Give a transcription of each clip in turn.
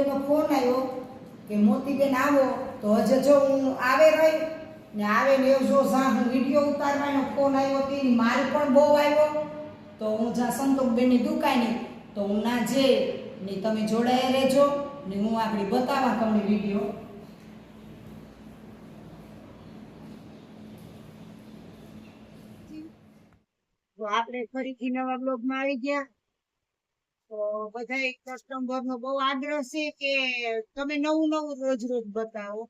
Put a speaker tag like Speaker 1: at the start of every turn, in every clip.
Speaker 1: મોતીબેનનો phone આવ્યો કે મોતીબેન આવો, તો હજે જો હું આવે રહી, ને આવે ને એવું જો જ્યાં હું વીડિયો ઉતારવાનો ફોન આવ્યો તેની માલ પણ બહુ આવ્યો. તો હું જ્યાં સંતોષબેનની દુકાને, તો હું ના જે, ને તમે જોડાયા રહેજો, ને હું આગળ બતાવવા તમને વીડિયો.
Speaker 2: તો આપણે ફરીથી નવા બ્લોગમાં આવી ગયા. બધા કસ્ટમર નો બહુ આગ્રહ છે કે તમે નવું નવું રોજ રોજ બતાવો.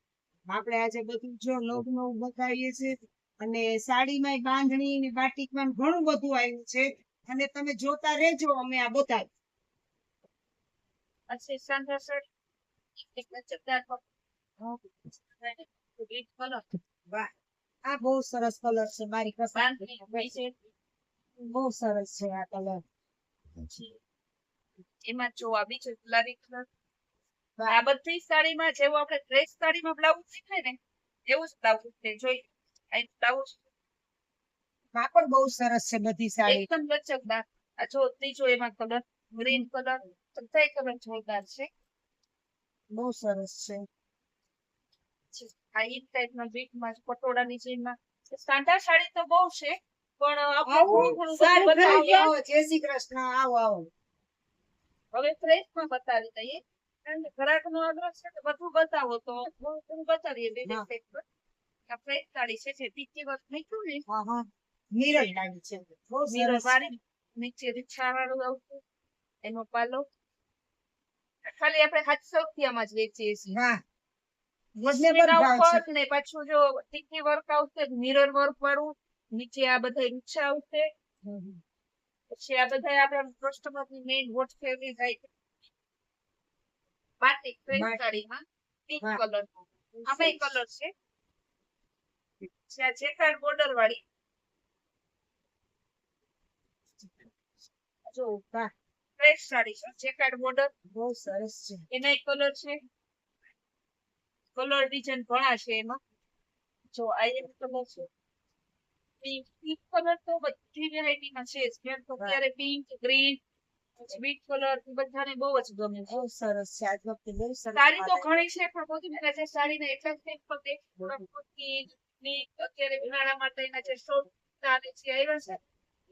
Speaker 2: આપણે આજે બધું જો નવું નવું બતાવીએ છીએ અને સાડીમાં બાંધણી ને બાટીકમાં ઘણું બધું આવ્યું છે અને તમે જોતા રહેજો અમે આ બતાવી કલર છે મારી બહુ સરસ છે આ કલર
Speaker 3: એમાં જો આ બીજો ગુલાબી કલર આ બધી સાડીમાં જેવું આપણે ડ્રેસ સાડીમાં બ્લાઉઝ દેખાય ને એવું જ બ્લાઉઝ છે જોઈ આ બ્લાઉઝ
Speaker 2: પણ બહુ સરસ છે બધી સાડી.
Speaker 3: એકદમ લચકદાર. આ જો ત્રીજો એમાં કલર ગ્રીન કલર બધા કલર જોરદાર છે.
Speaker 2: બહુ સરસ છે.
Speaker 3: આ ઈ ટાઈપના બીટમાં પટોળાની જેમાં સ્ટાન્ડર્ડ સાડી તો બહુ છે પણ આપણે થોડું.
Speaker 2: આવો જય શ્રી કૃષ્ણ આવો આવો.
Speaker 3: હવે ફ્રેશમાં બતાવી દઈએ. કારણ નો આગ્રહ છે કે બધું બતાવો તો હું બતાવીએ બે
Speaker 2: હા.
Speaker 3: આ ફ્રેશ સાડી છે જે તીખી વર્ક નીકળ્યું ને.
Speaker 2: હા હા. મિરર લાગી છે. બહુ
Speaker 3: વાળી નીચે રીછા વાળું આવતું. એનો પાલો. ખાલી આપણે સાતસો રૂપિયામાં જ વેચીએ છીએ.
Speaker 2: પર
Speaker 3: ને પાછું જો ટીકી વર્ક આવશે મિરર વર્ક વાળું. નીચે આ બધા રીછા આવશે. પછી આ બધા આપણા કસ્ટમરની મેઇન વોટ ફેવરિટ જાય બાટિક ફ્રેશ. સાડીમાં પિંક. કલર આમાં કલર છે. આ જેકાર્ડ બોર્ડર વાળી. જો ફ્રેશ સાડી છે. જેકાર્ડ બોર્ડર
Speaker 2: બહુ સરસ છે.
Speaker 3: એના કલર છે. કલર ડિઝાઇન ઘણા છે એમાં. જો આ એક કલર છે. પિંક કલર તો બધી વેરાયટીમાં છે. જ તો. અત્યારે પિંક ગ્રીન સ્વીટ કલર બધાને બહુ જ ગમે.
Speaker 2: બહુ સરસ છે. આજ વખતે બહુ સરસ
Speaker 3: સાડી તો ઘણી છે પણ મોદી મેરા સાડીના એટલા જ ટાઈપ પર તે કુર્તી ની અત્યારે ઉનાળા માટેના જે શોર્ટ સાડી છે આવ્યા છે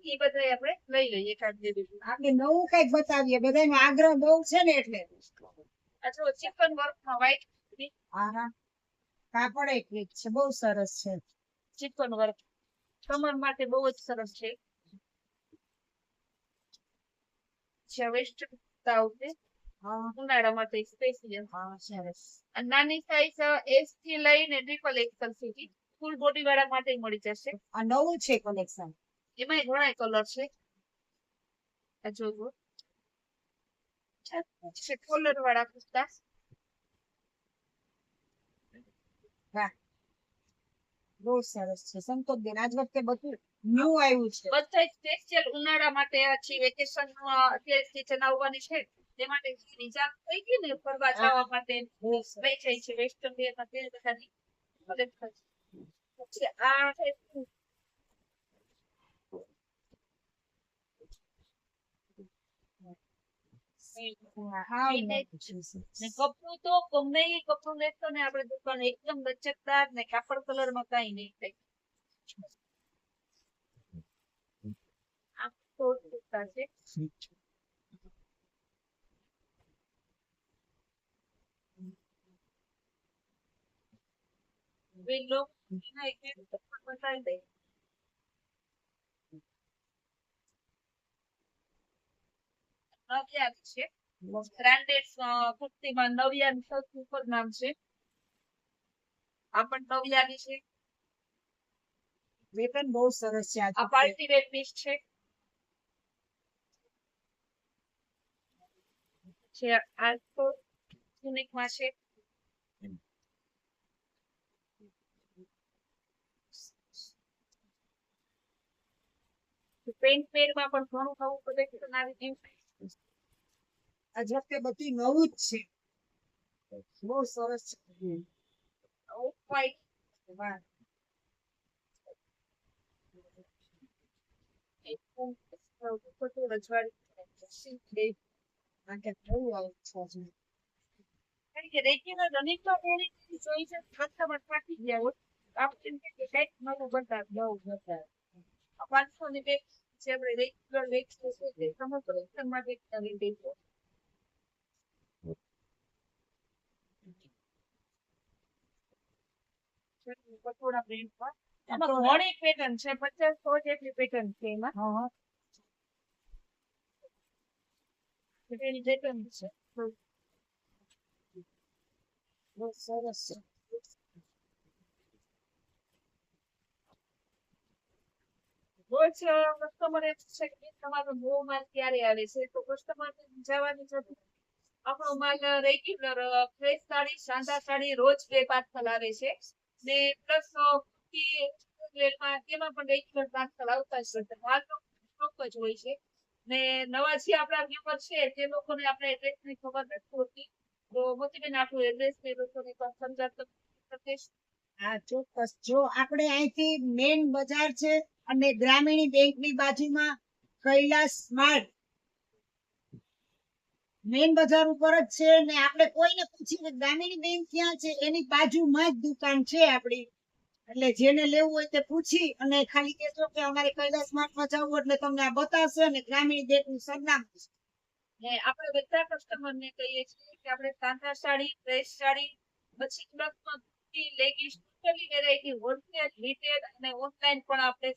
Speaker 3: એ બધા આપણે લઈ લઈએ. એકાદ
Speaker 2: આપણે નવું કંઈક બતાવીએ. બધાનો આગ્રહ બહુ છે ને એટલે.
Speaker 3: જો ચિકન વ્હાઈટ
Speaker 2: હા હા. કાપડ એક છે. બહુ સરસ છે.
Speaker 3: ચિકન વર્ક કમર માટે બહુ જ સરસ છે. છે વેસ્ટ ઉનાળા માટે સ્પેશિયલ
Speaker 2: સરસ.
Speaker 3: નાની સાઈઝ એસથી લઈને ટ્રિપલ એક્સલ સુધી ફૂલ બોડી વાળા માટે મળી જશે.
Speaker 2: આ નવું છે કલેક્શન
Speaker 3: એમાં ઘણા કલર છે. આ છે કોલર વાળા કુર્તા.
Speaker 2: બહુ સરસ છે. સંતોષ બેન આજ વખતે બધું ન્યુ આવ્યું છે.
Speaker 3: બધા સ્પેશિયલ ઉનાળા માટે છે વેકેશન અત્યારે સીઝન આવવાની છે તે માટે નિજામ થઈ ગઈ ને ફરવા જવા માટે. જાય છે. વેસ્ટર્ન વેરમાં તે બધાની મદદ કરશે. આ છે
Speaker 2: હા
Speaker 3: એને ને કપડું તો ગમે એ કપડું લેશો ને આપણે દુકાન એકદમ લચકદાર ને કાપડ કલરમાં કઈ નહીં થાય. બતાવી દે. નવ્યા છે. બ્રાન્ડેડ ભક્તિમાં નવ્યા સૌથી ઉપર નામ છે. આ પણ નવ્યાની છે.
Speaker 2: વેતન બહુ સરસ છે
Speaker 3: આ પાર્ટી વેર પીસ છે. છે આ તો યુનિકમાં છે. પેન્ટ પેરમાં પણ ઘણું નવું કલેક્શન આવી ગયું છે.
Speaker 2: આજ વખતે નવું જ છે બહુ સરસ છે
Speaker 3: ઓફ વ્હાઈટ
Speaker 2: વાહ.
Speaker 3: બધું
Speaker 2: આ.
Speaker 3: કે કે આ પાંચસો ની બેગ છે. પટોળા પ્રિન્ટમાં એમાં ઘણી પેટર્ન છે પચાસ સો જેટલી પેટર્ન છે એમાં પેટર્ન છે
Speaker 2: સરસ છે
Speaker 3: કસ્ટમર એમ છે કે તમારો નવો માલ ક્યારે આવે છે તો કસ્ટમર જવાની જરૂર. આપણો માલ રેગ્યુલર ફ્રેશ સાડી સાંધા સાડી રોજ બે પાર્સલ આવે છે ને પ્લસ એમાં પણ રેગ્યુલર પાર્સલ આવતા જ રહેશે માલનો સ્ટોક જ હોય છે ને નવા જે આપણા વ્યુઅર છે તે લોકોને આપણે એડ્રેસની ખબર નથી હોતી તો મોતીબેન આપણું એડ્રેસ એ લોકોને સમજાવતા પ્રદેશ
Speaker 2: હા, ચોક્કસ. જો આપણે અહીંથી મેઇન બજાર છે અને ગ્રામીણી બેંકની બાજુમાં કૈલાસ સ્માર્ટ મેઇન બજાર ઉપર જ છે ને આપણે કોઈને પૂછીને ગ્રામીણ બેંક ક્યાં છે? એની બાજુમાં જ દુકાન છે આપણી. એટલે જેને લેવું હોય તે પૂછી અને ખાલી કહેશો કે અમારે કૈલાસ સ્માર્ટમાં જવું એટલે તમને આ બતાવશે અને ગ્રામીણ બેંકનું સરનામું છે.
Speaker 3: આપણે બધા કસ્ટમર ને કહીએ છીએ કે આપણે તાંતા સાડી ડ્રેસ સાડી, પછી પ્લસમાં leggings totally variety wholesale retail અને ઓનલાઈન પણ આપણે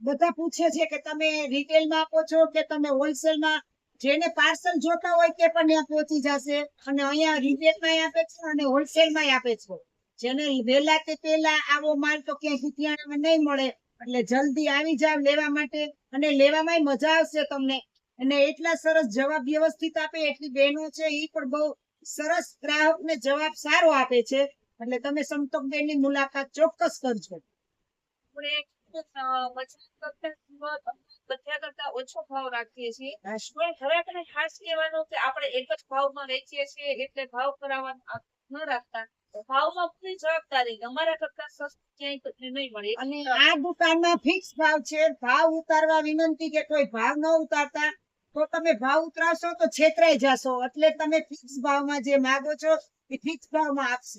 Speaker 2: બધા પૂછે છે કે તમે રિટેલમાં આપો છો કે તમે હોલસેલમાં જેને પાર્સલ જોતા હોય તે પણ ત્યાં પહોંચી જશે. અને અહીંયા રિટેલમાં આપે છે અને હોલસેલમાં આપે છે. જેને વહેલા તે પહેલા આવો માલ તો ક્યાંય ત્યાં નહીં મળે. એટલે જલ્દી આવી જાવ લેવા માટે. અને લેવામાં મજા આવશે તમને. અને એટલા સરસ જવાબ વ્યવસ્થિત આપે એટલી બહેનો છે એ પણ બહુ સરસ ગ્રાહકને જવાબ સારો આપે છે. એટલે તમે સંતોકબેનની મુલાકાત ચોક્કસ કરજો.
Speaker 3: આપણે અ, બજાર કરતા બધા કરતા ઓછો ભાવ રાખીએ છીએ. ખરેખર ખાસ કહેવાનું કે આપણે એક જ ભાવમાં વેચીએ છીએ એટલે ભાવ કરાવવાનો ન રાખતા. ભાવમાં પૂરી જવાબદારી અમારા કરતા સસ્તું ક્યાંય નહીં મળે.
Speaker 2: અને આ દુકાનમાં ફિક્સ ભાવ છે. ભાવ ઉતારવા વિનંતી કે કોઈ ભાવ ન ઉતારતા. તો તમે ભાવ ઉતરાશો તો છેતરાઈ જશો. એટલે તમે ફિક્સ ભાવમાં જે માગો છો એ ફિક્સ ભાવમાં આપશે.